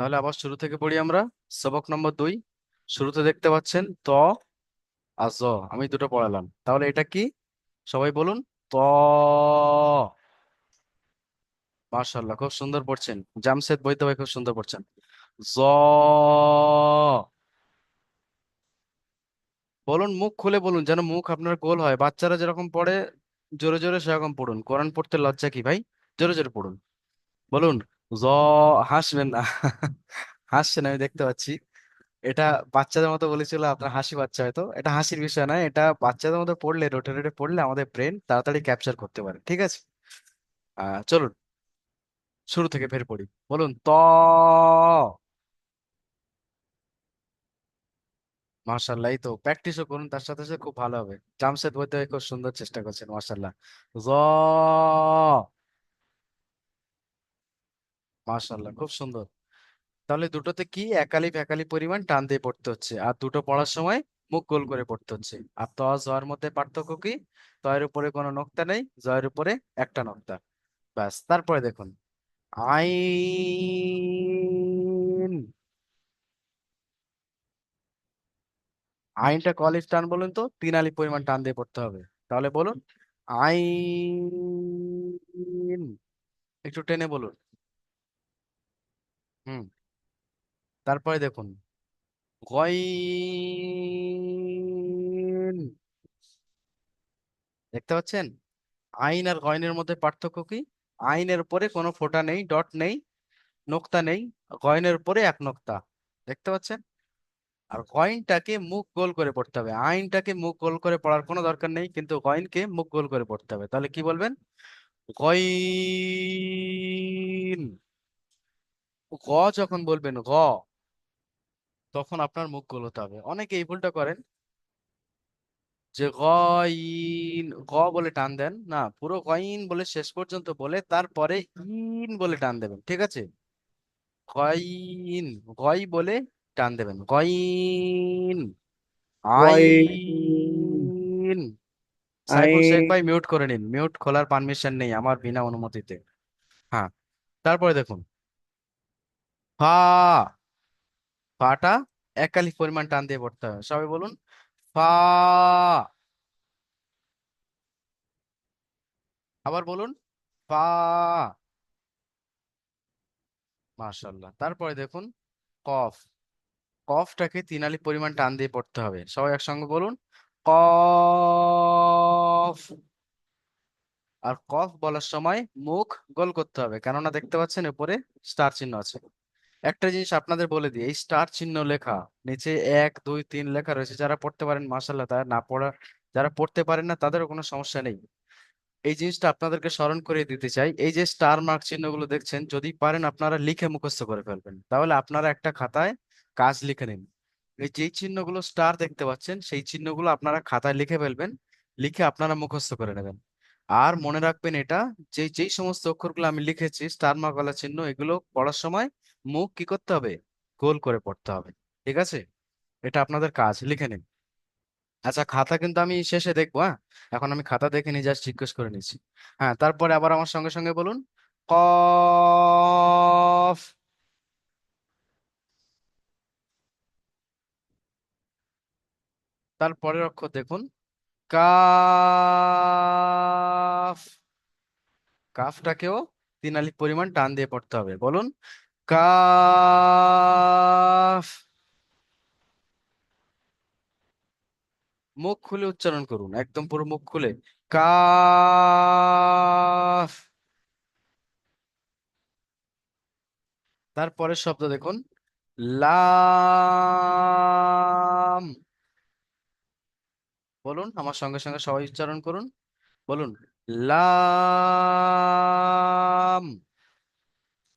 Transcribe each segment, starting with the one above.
তাহলে আবার শুরু থেকে পড়ি আমরা। সবক নম্বর দুই, শুরুতে দেখতে পাচ্ছেন ত আর জ, আমি দুটো পড়ালাম। তাহলে এটা কি? সবাই বলুন, ত। মাশাআল্লাহ, খুব সুন্দর পড়ছেন। জামশেদ বৈদ্য ভাই খুব সুন্দর পড়ছেন। জ। বলুন, মুখ খুলে বলুন, যেন মুখ আপনার গোল হয়। বাচ্চারা যেরকম পড়ে, জোরে জোরে সেরকম পড়ুন। কোরআন পড়তে লজ্জা কি ভাই? জোরে জোরে পড়ুন। বলুন জ হাসবেন না হাসছেন আমি দেখতে পাচ্ছি। এটা বাচ্চাদের মতো বলেছিল আপনার হাসি বাচ্চা হয়তো। এটা হাসির বিষয় নয়, এটা বাচ্চাদের মতো পড়লে, রোটে রোটে পড়লে আমাদের ব্রেন তাড়াতাড়ি ক্যাপচার করতে পারে, ঠিক আছে? আহ চলুন। শুরু থেকে ফের পড়ি। বলুন, ত। মার্শাল্লাহ তো প্র্যাকটিসও করুন, তার সাথে সাথে খুব ভালো হবে। জামশেদ বলতে খুব সুন্দর চেষ্টা করছেন মার্শাল্লাহ জ মার্শাল্লাহ খুব সুন্দর। তাহলে দুটোতে কি একালি ফ্যাকালি পরিমাণ টান দিয়ে পড়তে হচ্ছে? আর দুটো পড়ার সময় মুখ গোল করে পড়তে হচ্ছে। আর ত জয়ের মধ্যে পার্থক্য কি? তয়ের উপরে কোনো নোক্তা নেই জয়ের উপরে একটা নোক্তা। ব্যাস তারপরে দেখুন। আইন। আইনটা কলিফ টান বলুন তো? তিন আলিফ পরিমাণ টান দিয়ে পড়তে হবে। তাহলে বলুন আইন। একটু টেনে বলুন। হুম। তারপরে দেখুন। গইন দেখতে পাচ্ছেন? আইন আর গয়নের মধ্যে পার্থক্য কি? আইনের উপরে কোনো ফোঁটা নেই, ডট নেই, নোক্তা নেই গয়নের উপরে এক নোক্তা। দেখতে পাচ্ছেন? আর গয়নটাকে মুখ গোল করে পড়তে হবে। আইনটাকে মুখ গোল করে পড়ার কোনো দরকার নেই, কিন্তু গয়নকে মুখ গোল করে পড়তে হবে। তাহলে কি বলবেন? গইন গ যখন বলবেন গ তখন আপনার মুখ গোল হতে হবে। অনেকে এই ভুলটা করেন যে গইন গ বলে টান দেন। না পুরো গইন বলে শেষ পর্যন্ত বলে তারপরে ইন বলে টান দেবেন ঠিক আছে? গইন গই বলে টান দেবেন। গইন আইন সাইফুল শেখ ভাই মিউট করে নিন মিউট খোলার পারমিশন নেই আমার বিনা অনুমতিতে। হ্যাঁ তারপরে দেখুন। ফা। ফাটা একালি পরিমাণ টান দিয়ে পড়তে হবে। সবাই বলুন, ফা। আবার বলুন, ফা। মাশাল্লাহ তারপরে দেখুন, কফ। কফটাকে তিন আলিফ পরিমাণ টান দিয়ে পড়তে হবে। সবাই একসঙ্গে বলুন, কফ। আর কফ বলার সময় মুখ গোল করতে হবে। কেননা দেখতে পাচ্ছেন উপরে স্টার চিহ্ন আছে। একটা জিনিস আপনাদের বলে দিই, এই স্টার চিহ্ন লেখা, নিচে এক, দুই, তিন লেখা রয়েছে। যারা পড়তে পারেন মাশাল্লাহ তারা না পড়া, যারা পড়তে পারেন না, তাদেরও কোনো সমস্যা নেই। এই জিনিসটা আপনাদেরকে স্মরণ করিয়ে দিতে চাই। এই যে স্টার মার্ক চিহ্নগুলো দেখছেন, যদি পারেন আপনারা লিখে মুখস্থ করে ফেলবেন। তাহলে আপনারা একটা খাতায় কাজ লিখে নিন। এই যেই চিহ্নগুলো স্টার দেখতে পাচ্ছেন, সেই চিহ্নগুলো আপনারা খাতায় লিখে ফেলবেন, লিখে আপনারা মুখস্থ করে নেবেন। আর মনে রাখবেন এটা, যে, যেই সমস্ত অক্ষরগুলো আমি লিখেছি, স্টার মার্ক ওয়ালা চিহ্ন, এগুলো পড়ার সময় মুখ কি করতে হবে? গোল করে পড়তে হবে। ঠিক আছে? এটা আপনাদের কাজ, লিখে নিন। আচ্ছা খাতা কিন্তু আমি শেষে দেখব হ্যাঁ? এখন আমি খাতা দেখে নিয়ে জাস্ট জিজ্ঞেস করে নিচ্ছি। হ্যাঁ তারপরে আবার আমার সঙ্গে সঙ্গে বলুন। কফ তারপরের অক্ষর দেখুন। কাফ কাফটাকেও তিন আলিফ পরিমাণ টান দিয়ে পড়তে হবে। বলুন। কাফ মুখ খুলে উচ্চারণ করুন, একদম পুরো মুখ খুলে। কাফ। তারপরের শব্দ দেখুন, লাম। বলুন, আমার সঙ্গে সঙ্গে সবাই উচ্চারণ করুন। বলুন, লাম।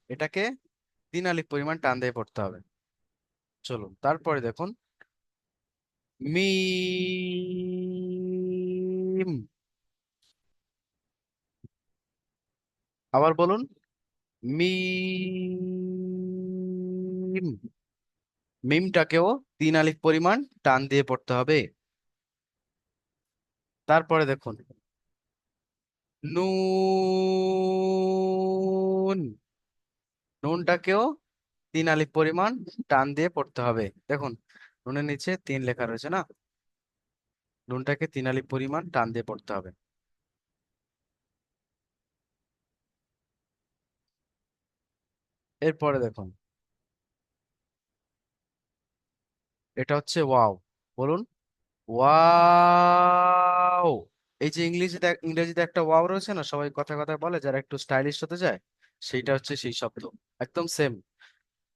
এটাকে তিন আলিফ পরিমাণ টান দিয়ে পড়তে হবে। চলুন, তারপরে দেখুন। মিম আবার বলুন। মিম মিমটাকেও তিন আলিফ পরিমাণ টান দিয়ে পড়তে হবে। তারপরে দেখুন। নুন নুনটাকেও তিন আলিফ পরিমাণ টান দিয়ে পড়তে হবে। দেখুন, নুনের নিচে তিন লেখা রয়েছে না? নুনটাকে তিন আলিফ পরিমাণ টান দিয়ে পড়তে হবে। এরপরে দেখুন। এটা হচ্ছে ওয়াও। বলুন, ওয়াও! এই যে ইংলিশে ইংরেজিতে একটা ওয়াও রয়েছে না, সবাই কথা কথা বলে, যারা একটু স্টাইলিশ হতে যায় সেইটা হচ্ছে সেই শব্দ। একদম সেম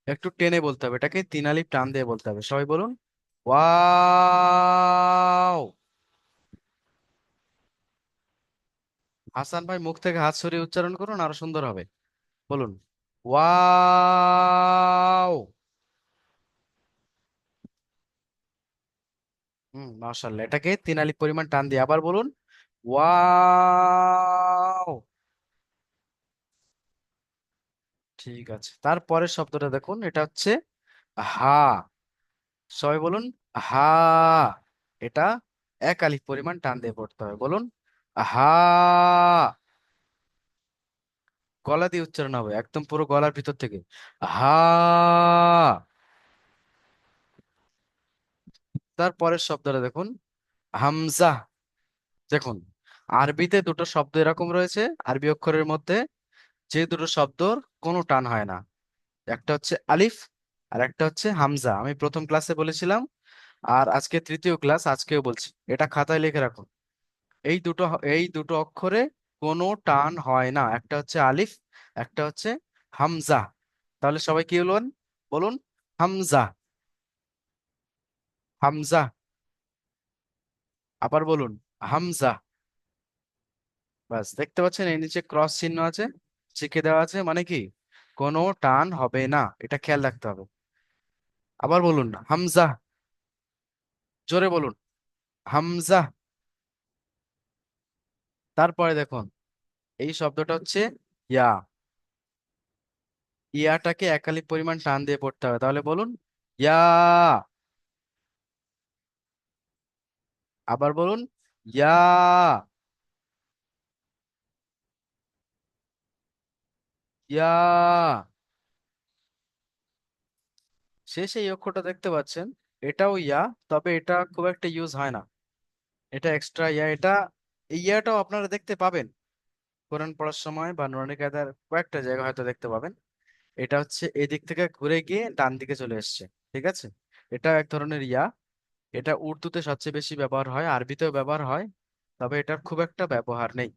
একটু টেনে বলতে হবে, এটাকে তিন আলিফ টান দিয়ে বলতে হবে। সবাই বলুন, ওয়াও! হাসান ভাই মুখ থেকে হাত সরিয়ে উচ্চারণ করুন, আরও সুন্দর হবে। বলুন, ওয়াও! হুম, মাশাআল্লাহ। এটাকে তিন আলিফ পরিমাণ টান দিয়ে আবার বলুন, ওয়াও! ঠিক আছে। তারপরের শব্দটা দেখুন, এটা হচ্ছে হা। সবাই বলুন হা। এটা এক আলিফ পরিমাণ টান দিয়ে পড়তে হবে। বলুন হা। গলা দিয়ে উচ্চারণ হবে, একদম পুরো গলার ভিতর থেকে। হা। তারপরের শব্দটা দেখুন, হামজা। দেখুন, আরবিতে দুটো শব্দ এরকম রয়েছে, আরবি অক্ষরের মধ্যে যে দুটো শব্দর কোনো টান হয় না। একটা হচ্ছে আলিফ, আর একটা হচ্ছে হামজা। আমি প্রথম ক্লাসে বলেছিলাম, আর আজকে তৃতীয় ক্লাস আজকেও বলছি। এটা খাতায় লিখে রাখুন। এই দুটো এই দুটো অক্ষরে কোনো টান হয় না। একটা হচ্ছে আলিফ, একটা হচ্ছে হামজা। তাহলে সবাই কি বলুন? বলুন, হামজা। হামজা। আবার বলুন, হামজা। বাস, দেখতে পাচ্ছেন এই নিচে ক্রস চিহ্ন আছে? চিকে দেওয়া আছে মানে কি? কোনো টান হবে না, এটা খেয়াল রাখতে হবে। আবার বলুন, হামজা, জোরে বলুন। হামজা। তারপরে দেখুন, এই শব্দটা হচ্ছে ইয়া। ইয়াটাকে একালি পরিমাণ টান দিয়ে পড়তে হবে। তাহলে বলুন, ইয়া। আবার বলুন, ইয়া। ইয়া। শেষে এই অক্ষরটা দেখতে পাচ্ছেন, এটাও ইয়া, তবে এটা খুব একটা ইউজ হয় না। এটা এক্সট্রা ইয়া, এটা, এই ইয়াটাও আপনারা দেখতে পাবেন। কোরআন পড়ার সময় বা নুরানি কায়দার কয়েকটা জায়গা হয়তো দেখতে পাবেন। এটা হচ্ছে এদিক থেকে ঘুরে গিয়ে ডান দিকে চলে এসছে, ঠিক আছে? এটা এক ধরনের ইয়া। এটা উর্দুতে সবচেয়ে বেশি ব্যবহার হয়, আরবিতেও ব্যবহার হয়, তবে এটার খুব একটা ব্যবহার নেই।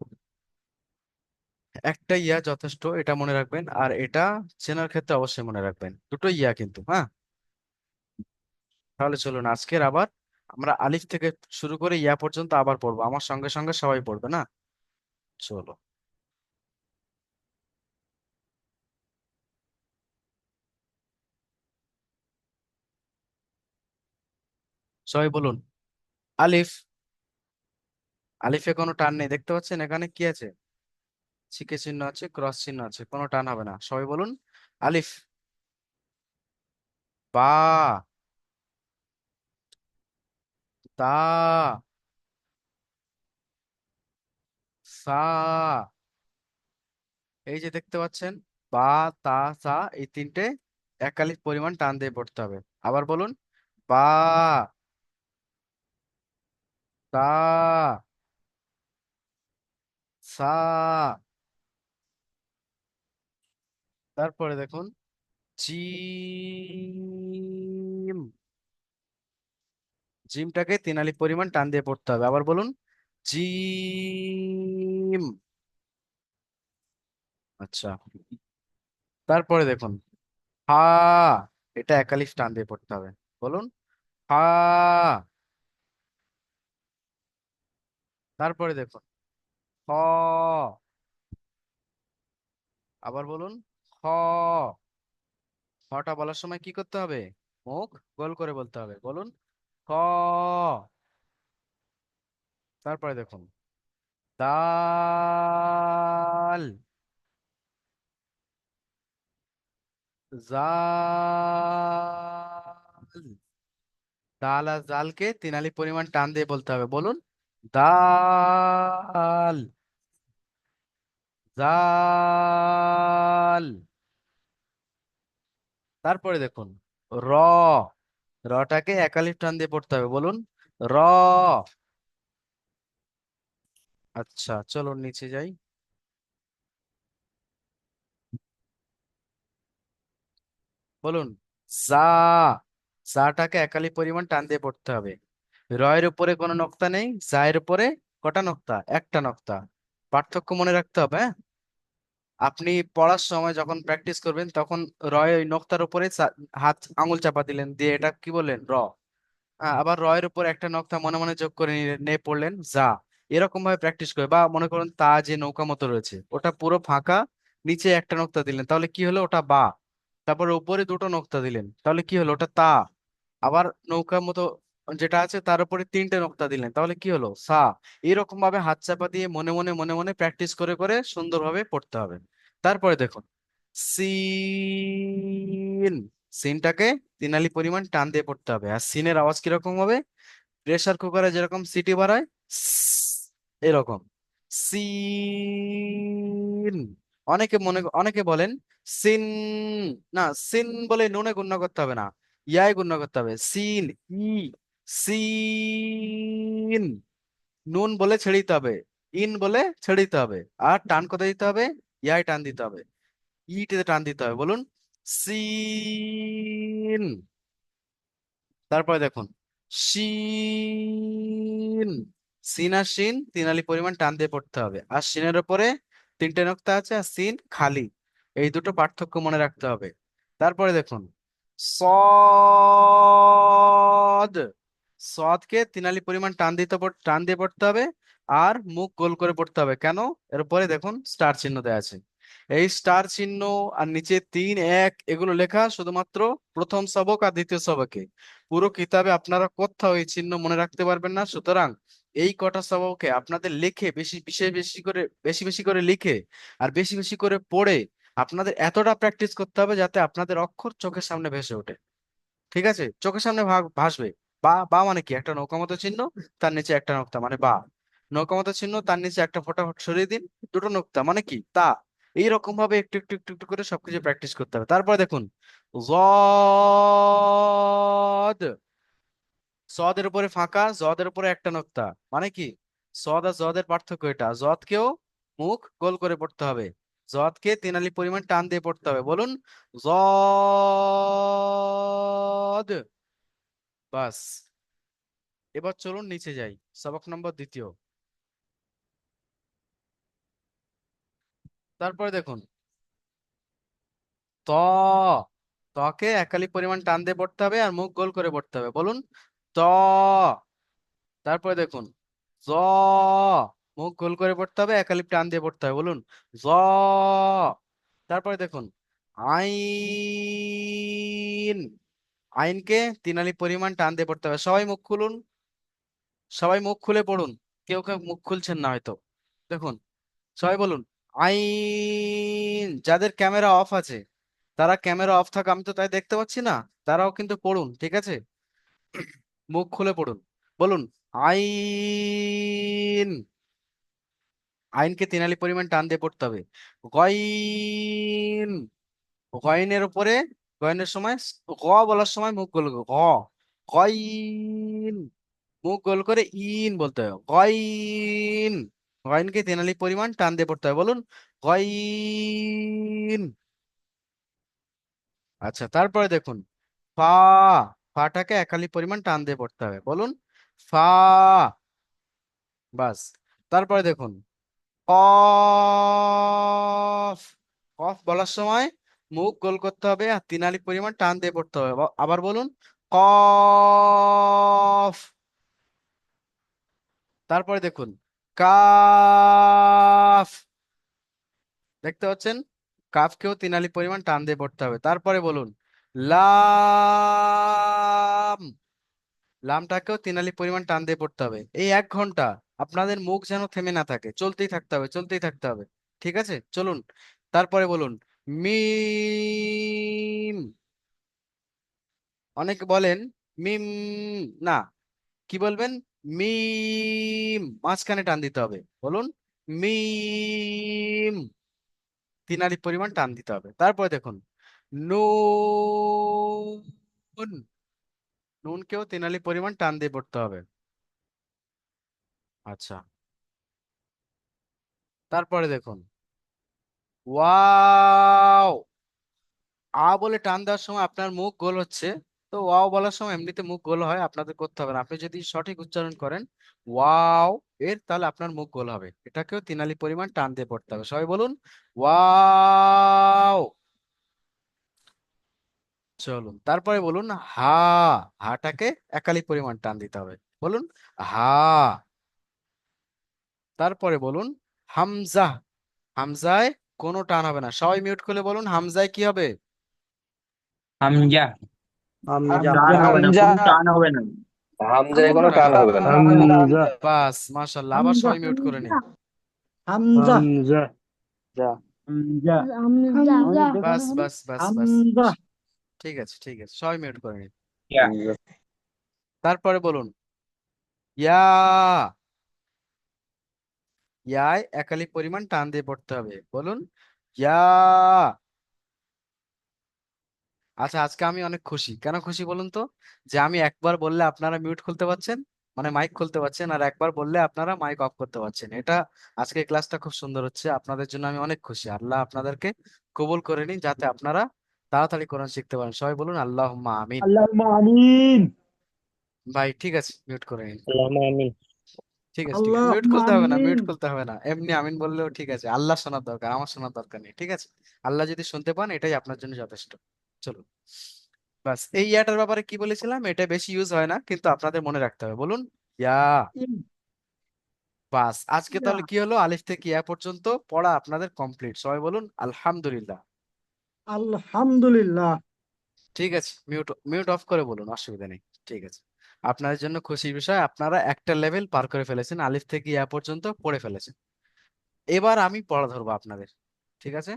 একটা ইয়া যথেষ্ট, এটা মনে রাখবেন। আর এটা চেনার ক্ষেত্রে অবশ্যই মনে রাখবেন। দুটো ইয়া কিন্তু হ্যাঁ? তাহলে চলুন, আজকের আবার আমরা আলিফ থেকে শুরু করে ইয়া পর্যন্ত আবার পড়ব। আমার সঙ্গে সঙ্গে সবাই পড়বে, না? চলো। সবাই বলুন। আলিফ। আলিফে কোনো টান নেই, দেখতে পাচ্ছেন? এখানে কি আছে? শিকে চিহ্ন আছে, ক্রস চিহ্ন আছে, কোনো টান হবে না। সবাই বলুন, আলিফ। বা। তা। সা। এই যে দেখতে পাচ্ছেন, বা, তা, সা, এই তিনটে একালিক পরিমাণ টান দিয়ে পড়তে হবে। আবার বলুন, বা। তা। সা। তারপরে দেখুন জিম জিমটাকে তিন আলিফ পরিমাণ টান দিয়ে পড়তে হবে। আবার বলুন জিম আচ্ছা। তারপরে দেখুন হা এটা এক আলিফ টান দিয়ে পড়তে হবে। বলুন হা। তারপরে দেখুন হ। আবার বলুন হ হটা বলার সময় কি করতে হবে? মুখ গোল করে বলতে হবে। বলুন হ তারপরে দেখুন, দাল। জাল। দাল আর জালকে তিন আলিফ পরিমাণ টান দিয়ে বলতে হবে। বলুন, দাল। জাল। তারপরে দেখুন, র, রটাকে একালিফ টান দিয়ে পড়তে হবে, বলুন, র। আচ্ছা চলো নিচে যাই। বলুন যা যাটাকে একালি পরিমাণ টান দিয়ে পড়তে হবে। রয়ের উপরে কোনো নক্তা নেই জায়ের উপরে কটা নক্তা? একটা নক্তা। পার্থক্য মনে রাখতে হবে হ্যাঁ? আপনি পড়ার সময় যখন প্র্যাকটিস করবেন, তখন রয় ওই নক্তার উপরে হাত আঙুল চাপা দিলেন, দিয়ে এটা কি বললেন? র। আবার রয়ের উপর একটা নক্তা মনে মনে যোগ করে নিয়ে পড়লেন, যা। এরকম ভাবে প্র্যাকটিস করে, বা মনে করুন তা যে নৌকা মতো রয়েছে, ওটা পুরো ফাঁকা, নিচে একটা নক্তা দিলেন, তাহলে কি হলো? ওটা বা। তারপর উপরে দুটো নক্তা দিলেন, তাহলে কি হলো? ওটা তা। আবার নৌকার মতো যেটা আছে তার উপরে তিনটে নক্তা দিলেন, তাহলে কি হলো? সা। এরকম ভাবে হাত চাপা দিয়ে মনে মনে মনে মনে প্র্যাকটিস করে করে সুন্দরভাবে পড়তে হবে। তারপরে দেখুন, সিন। সিনটাকে তিনালি পরিমাণ টান দিয়ে পড়তে হবে। আর সিনের আওয়াজ কীরকম হবে? প্রেসার কুকারে যেরকম সিটি বাড়ায় এরকম। সিন। অনেকে মনে, অনেকে বলেন, সিন, না, সিন বলে নুনে গুণ্য করতে হবে না, ইয়ায় গুণ্য করতে হবে। সিন, ই। সিন। নুন বলে ছেড়ে দিতে হবে, ইন বলে ছেড়ে দিতে হবে, আর টান কোথায় দিতে হবে? ইয়ায় টান দিতে হবে, ইটিতে টান দিতে হবে, বলুন সিন। তারপরে দেখুন শিন সিন আর শিন তিনালি পরিমাণ টান দিয়ে পড়তে হবে, আর সিনের উপরে তিনটে নক্তা আছে, আর সিন খালি, এই দুটো পার্থক্য মনে রাখতে হবে। তারপরে দেখুন, সদ। সদকে তিনালি পরিমাণ টান দিতে টান দিয়ে পড়তে হবে আর মুখ গোল করে পড়তে হবে। কেন? এরপরে দেখুন স্টার চিহ্ন দেওয়া আছে। এই স্টার চিহ্ন আর নিচে তিন, এক এগুলো লেখা শুধুমাত্র প্রথম সবক আর দ্বিতীয় সবকে। পুরো কিতাবে আপনারা কোথাও এই চিহ্ন মনে রাখতে পারবেন না। সুতরাং এই কটা সবকে আপনাদের লিখে বেশি বেশি বেশি করে, বেশি বেশি করে লিখে আর বেশি বেশি করে পড়ে আপনাদের এতটা প্র্যাকটিস করতে হবে যাতে আপনাদের অক্ষর চোখের সামনে ভেসে ওঠে। ঠিক আছে? চোখের সামনে ভাসবে। বা বা মানে কি? একটা নৌকা মতো চিহ্ন তার নিচে একটা নোক্তা মানে বা। নৌকা মতো চিহ্ন তার নিচে একটা ফোঁটা সরিয়ে দিন, দুটো নোক্তা মানে কি? তা। এইরকম ভাবে একটু একটু একটু একটু করে সবকিছু প্র্যাকটিস করতে হবে। তারপরে দেখুন জদ সদের উপরে ফাঁকা জদের উপরে একটা নোক্তা মানে কি? সদ আর জদের পার্থক্য এটা। জদকেও মুখ গোল করে পড়তে হবে। জদকে তিনালি পরিমাণ টান দিয়ে পড়তে হবে। বলুন জদ বাস। এবার চলুন নিচে যাই। সবক নম্বর দ্বিতীয়। তারপরে দেখুন। ত। তকে একালি পরিমাণ টান দিয়ে পড়তে হবে আর মুখ গোল করে পড়তে হবে। বলুন, ত। তারপরে দেখুন, জ। মুখ গোল করে পড়তে হবে একালি টান দিয়ে পড়তে হবে। বলুন, জ। তারপরে দেখুন, আইন। আইনকে তিনালি পরিমাণ টান দিয়ে পড়তে হবে। সবাই মুখ খুলুন। সবাই মুখ খুলে পড়ুন। কেউ কেউ মুখ খুলছেন না হয়তো। দেখুন, সবাই বলুন, আইন যাদের ক্যামেরা অফ আছে, তারা ক্যামেরা অফ থাকা, আমি তো তাই দেখতে পাচ্ছি না। তারাও কিন্তু পড়ুন, ঠিক আছে? মুখ খুলে পড়ুন। বলুন, আইন, আইনকে তিনালি পরিমাণ টান দিয়ে পড়তে হবে। গইন গইনের উপরে গইনের সময় গ বলার সময় মুখ গোল গ গইন মুখ গোল করে ইন বলতে হবে গইন গইনকে তেনালি পরিমাণ টান দিয়ে পড়তে হবে বলুন গইন আচ্ছা তারপরে দেখুন, ফা। ফাটাকে একালি পরিমাণ টান দিয়ে পড়তে হবে। বলুন, ফা। বাস, তারপরে দেখুন, কফ। কফ বলার সময় মুখ গোল করতে হবে আর তিনালি পরিমাণ টান দিয়ে পড়তে হবে। আবার বলুন কফ তারপরে দেখুন কাফ দেখতে পাচ্ছেন? কাফকেও তিনালি পরিমাণ টান দিয়ে পড়তে হবে। তারপরে বলুন লাম লামটাকেও তিনালি পরিমাণ টান দিয়ে পড়তে হবে। এই এক ঘণ্টা আপনাদের মুখ যেন থেমে না থাকে। চলতেই থাকতে হবে, চলতেই থাকতে হবে। ঠিক আছে? চলুন। তারপরে বলুন মিম। অনেকে বলেন মিম, না। কি বলবেন? মিম। মাঝখানে টান দিতে হবে। বলুন, মিম। তিনালি পরিমাণ টান দিতে হবে। তারপরে দেখুন, নুন। নুনকেও তিনালি পরিমাণ টান দিয়ে পড়তে হবে। আচ্ছা। তারপরে দেখুন ওয়াও। আ বলে টান দেওয়ার সময় আপনার মুখ গোল হচ্ছে। তো ওয়াও বলার সময় এমনিতে মুখ গোল হয়, আপনাদের করতে হবে না। আপনি যদি সঠিক উচ্চারণ করেন, ওয়াও, এর তাহলে আপনার মুখ গোল হবে। এটাকেও তিনালি পরিমাণ টান দিয়ে পড়তে হবে। সবাই বলুন, ওয়াও। চলুন, তারপরে বলুন, হা, হাটাকে একালি পরিমাণ টান দিতে হবে। বলুন, হা। তারপরে বলুন, হামজা, হামজায় কোনো টান হবে না। সবাই মিউট করে বলুন হামজায় কি হবে? হামজা। হামজা। টান হবে না কোনো টান হবে না। হামজায় কোনো টান হবে না। হামজা। বাস মাশাল্লাহ আবার সবাই মিউট করে নিন। হামজা। হামজা। হামজা। বাস বাস বাস বাস। হামজা। ঠিক আছে ঠিক আছে সবাই মিউট করে নিন। তারপরে বলুন। ইয়া। ইয়ায় একালি পরিমাণ টান দিয়ে পড়তে হবে বলুন। ইয়া। আচ্ছা আজকে আমি অনেক খুশি। কেন খুশি বলুন তো? যে আমি একবার বললে আপনারা মিউট খুলতে পারছেন মানে মাইক খুলতে পারছেন আর একবার বললে আপনারা মাইক অফ করতে পারছেন। এটা আজকে ক্লাসটা খুব সুন্দর হচ্ছে। আপনাদের জন্য আমি অনেক খুশি। আল্লাহ আপনাদেরকে কবুল করে নিন যাতে আপনারা তাড়াতাড়ি কোরআন শিখতে পারেন। সবাই বলুন আল্লাহ আমিন। আল্লাহুম্মা আমিন। ভাই ঠিক আছে মিউট করে নিন। আল্লাহুম্মা আমিন। ঠিক আছে ঠিক আছে। মিউট খুলতে হবে না মিউট খুলতে হবে না। এমনি আমিন বললেও ঠিক আছে। আল্লাহ শোনার দরকার আমার শোনার দরকার নেই ঠিক আছে? আল্লাহ যদি শুনতে পান এটাই আপনার জন্য যথেষ্ট। চলুন। বাস এই ইয়াটার ব্যাপারে কি বলেছিলাম? এটা বেশি ইউজ হয় না কিন্তু আপনাদের মনে রাখতে হবে। বলুন। ইয়া। বাস আজকে তাহলে কি হলো? আলিফ থেকে ইয়া পর্যন্ত পড়া আপনাদের কমপ্লিট সবাই বলুন আলহামদুলিল্লাহ। আলহামদুলিল্লাহ। ঠিক আছে মিউট মিউট অফ করে বলুন অসুবিধা নেই। ঠিক আছে। আপনাদের জন্য খুশির বিষয়, আপনারা একটা লেভেল পার করে ফেলেছেন, আলিফ থেকে ইয়া পর্যন্ত পড়ে ফেলেছেন। এবার আমি পড়া ধরবো আপনাদের, ঠিক আছে?